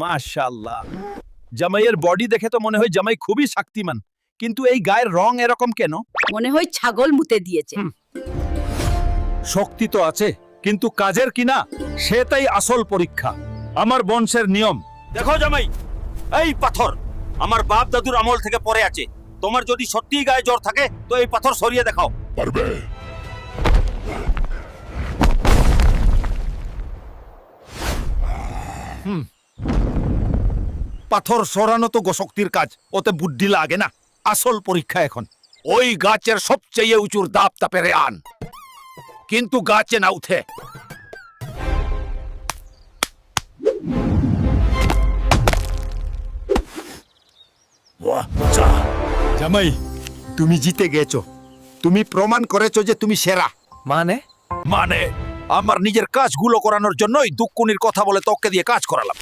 মাশাআল্লাহ। জামাইয়ের বডি দেখে তো মনে হয় জামাই খুবই শক্তিমান। কিন্তু এই গায়ের রং এরকম কেন? মনে হয় ছাগল মুতে দিয়েছে। শক্তি তো আছে কিন্তু কাজের কিনা সেটাই আসল পরীক্ষা। আমার বংশের নিয়ম। দেখো জামাই এই পাথর আমার বাপ দাদুর আমল থেকে পরে আছে। তোমার যদি সত্যিই গায়ে জ্বর থাকে তো এই পাথর সরিয়ে দেখাও। পারবে। পাথর সরানো তো গোশক্তির কাজ ওতে বুদ্ধি লাগে না। আসল পরীক্ষা এখন। ওই গাছের সবচেয়ে উঁচুর দাপ তাপেরে আন কিন্তু গাছে না উঠে। জামাই তুমি জিতে গেছো। তুমি প্রমাণ করেছ যে তুমি সেরা। মানে? মানে আমার নিজের কাজগুলো করানোর জন্যই দুকুনির কথা বলে তোকে দিয়ে কাজ করালাম।